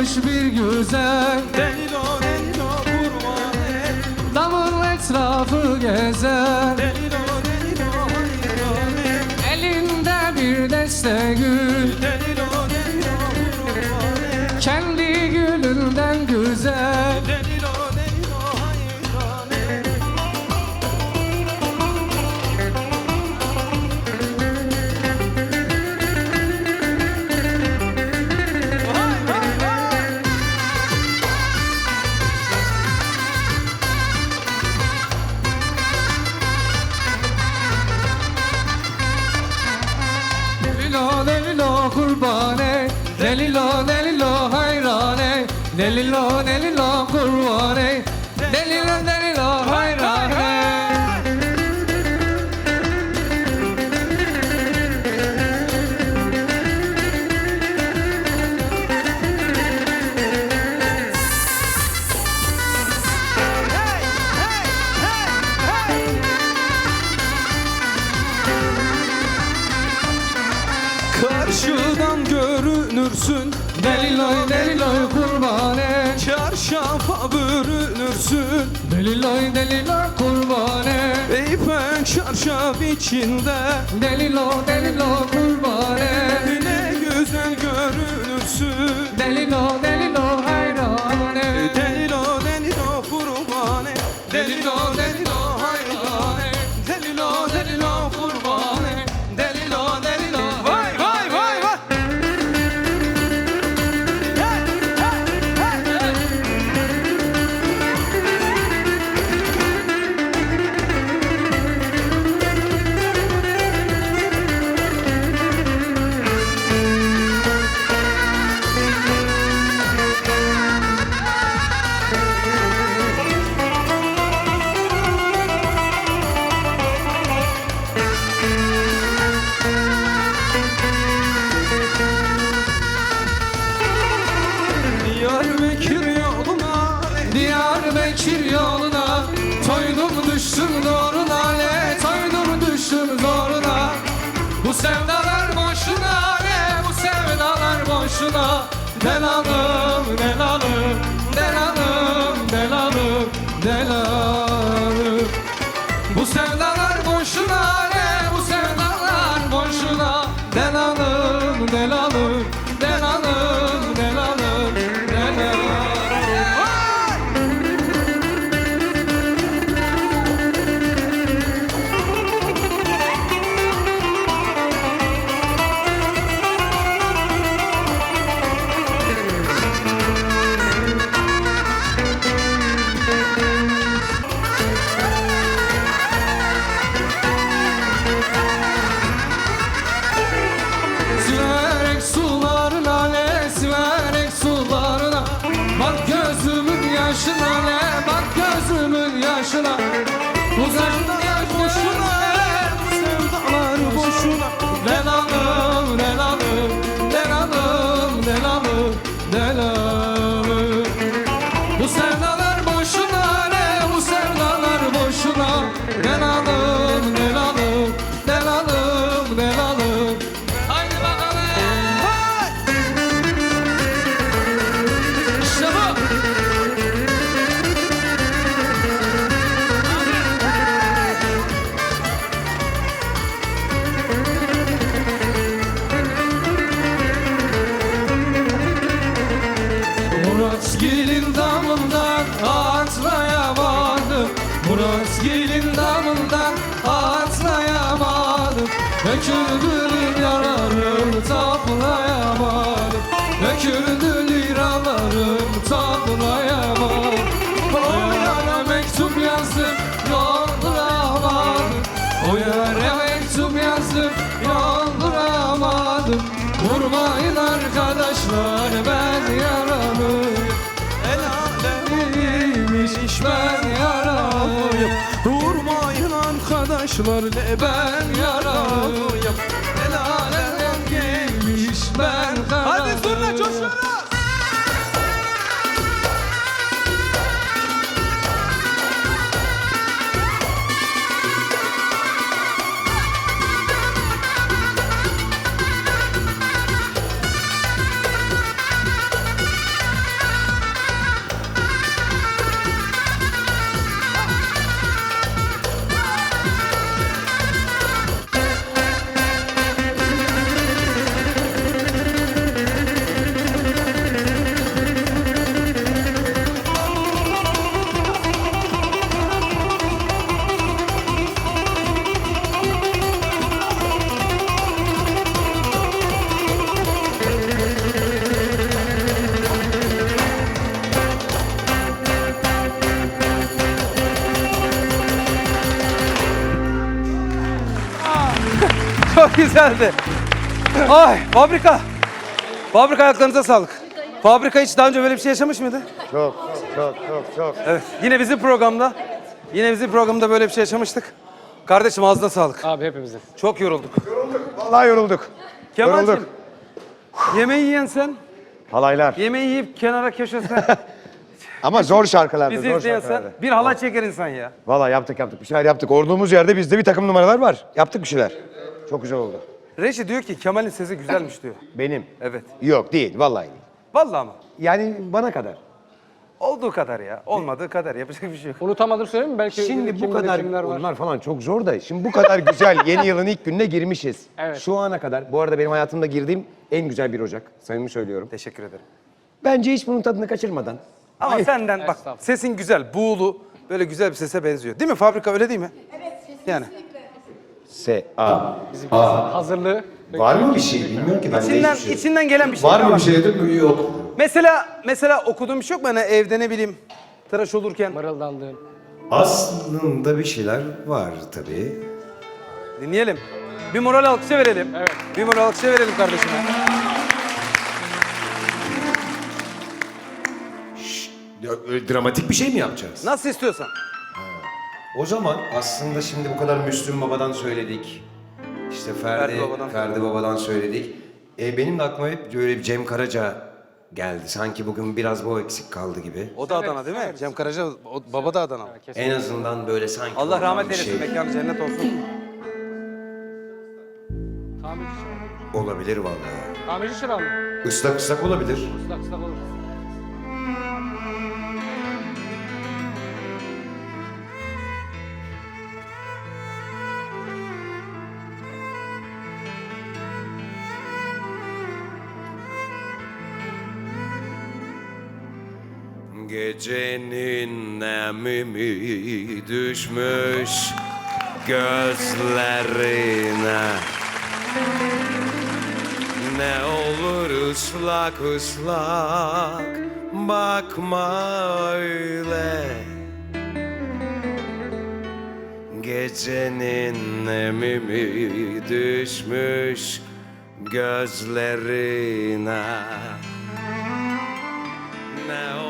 varmış bir güzel. Delilo delilo kurbanı Damın etrafı gezer. Delilo delilo hayranı Elinde bir deste gül Delilo delilo kurbanı Kendi gülünden güzel. Delilo Delilo delilo hayrane Delilo delilo kurbane görünürsün Delilo delilo kurbane. Çarşafa bürünürsün. Deliloy delilo kurbane. Ey ben çarşaf içinde. Delilo delilo kurbane. Ne güzel görünürsün. Delilo delilo yaşına ne bak gözümün yaşına. Uzaktan Murat gelin damından atlayamadım Murat gelin damından atlayamadım Döküldü liralarım toplayamadım arkadaşlar ne ben Ben güzeldi. Ay fabrika. Fabrika ayaklarınıza sağlık. Fabrika hiç daha önce böyle bir şey yaşamış mıydı? Çok, çok, çok, çok. Evet. Yine bizim programda. Yine bizim programda böyle bir şey yaşamıştık. Kardeşim ağzına sağlık. Abi hepimizin. Çok yorulduk. Vallahi yorulduk. Kemal'cim. Yorulduk. Yemeği yiyen sen. Halaylar. Yemeği yiyip kenara köşesine Ama zor şarkılardı, bizi zor izleyen sen. şarkılardı. Bir halay çeker insan ya. Vallahi yaptık yaptık. Bir şeyler yaptık. Olduğumuz yerde bizde bir takım numaralar var. Yaptık bir şeyler. Çok güzel oldu. Reşi diyor ki Kemal'in sesi güzelmiş diyor. Benim. Evet. Yok değil, vallahi değil. Vallahi ama. Yani bana kadar. Olduğu kadar ya. Olmadığı kadar. Yapacak bir şey yok. Unutamadım söyleyeyim mi? Belki Şimdi bu kadar, kimler var. onlar falan çok zor da. Şimdi bu kadar güzel yeni yılın ilk gününe girmişiz. Evet. Şu ana kadar, bu arada benim hayatımda girdiğim en güzel bir Ocak. Samimi söylüyorum. Teşekkür ederim. Bence hiç bunun tadını kaçırmadan. Ama senden bak Estağfurullah. sesin güzel, buğulu, böyle güzel bir sese benziyor. Değil mi? Fabrika öyle değil mi? Evet, Yani. Se, a. Hazırlığı. Var mı bir şey? Bilmiyorum ki ben İçinden, içinden gelen bir şey. Var mı bir şey dedim? Yok. Mesela mesela okuduğum bir şey yok mu? Hani evde ne bileyim tıraş olurken Mırıldandığın. Aslında bir şeyler var tabii. dinleyelim. Bir moral alkışı verelim. Evet. Bir moral alkışı verelim kardeşime. Ya, öyle dramatik bir şey mi yapacağız? Nasıl istiyorsan. O zaman aslında şimdi bu kadar Müslüm Baba'dan söyledik. İşte Ferdi, Ferdi Baba'dan Ferdi Baba'dan söyledik. E, benim de aklıma hep böyle bir Cem Karaca geldi. Sanki bugün biraz bu eksik kaldı gibi. O da Adana değil mi? Cem Karaca, o, baba da Adana. En azından böyle sanki Allah rahmet bir eylesin. şey Mekanı cennet olsun. Tamirci çırağı. olabilir vallahi. Tamirci çırağı mı? Islak ıslak olabilir. Islak ıslak olur. Gecenin nemimi düşmüş gözlerine? Ne olur ıslak ıslak bakma öyle. Gecenin nemimi düşmüş gözlerine? Ne olur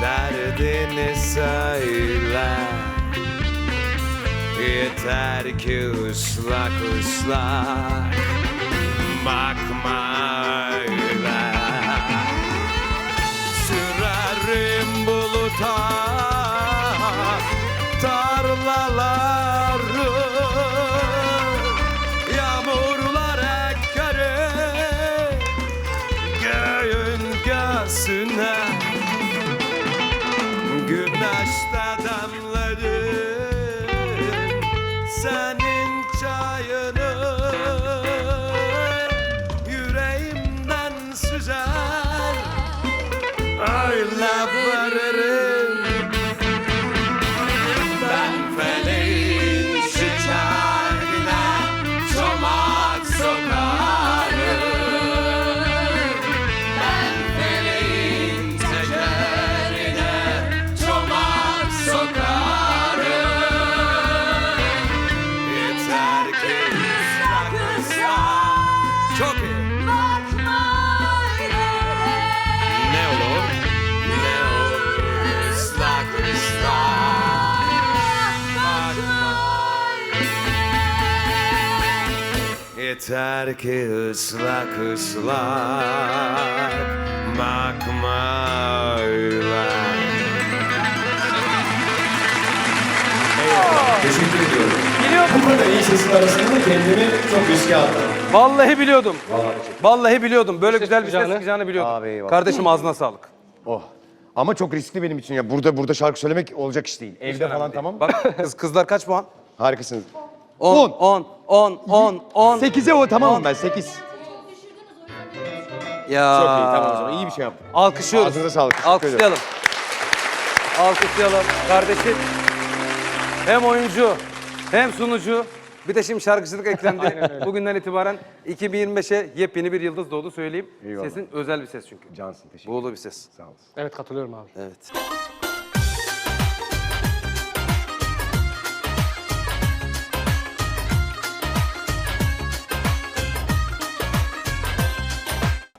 Derdini söyle. Yeter ki ıslak ıslak. Bakma Yeter ki ıslak ıslak Bakma öyle Teşekkür ediyorum. Biliyordum. Bu kadar iyi sesin arasında kendimi çok riske attım. Vallahi biliyordum. Vallahi biliyordum. Böyle güzel bir ses çıkacağını. çıkacağını biliyordum. Abi eyvallah. Kardeşim ağzına sağlık. Oh. Ama çok riskli benim için ya. Burada burada şarkı söylemek olacak iş değil. Evde falan tamam. Bak kız, kızlar kaç puan? Harikasınız. 10, On. 10, 10, 10, 10. 8'e o tamamım On. ben 8. Ya. Çok iyi tamam o zaman iyi bir şey yaptın. Alkışlıyoruz. Ağzınıza sağlık, teşekkür Alkışlayalım. Alkışlayalım. Kardeşim hem oyuncu hem sunucu bir de şimdi şarkıcılık eklendi. Bugünden itibaren 2025'e yepyeni bir yıldız doğdu söyleyeyim. Eyvallah. Sesin özel bir ses çünkü. Cansın teşekkür Buğulu bir ses. Sağ olasın. Evet katılıyorum abi. Evet.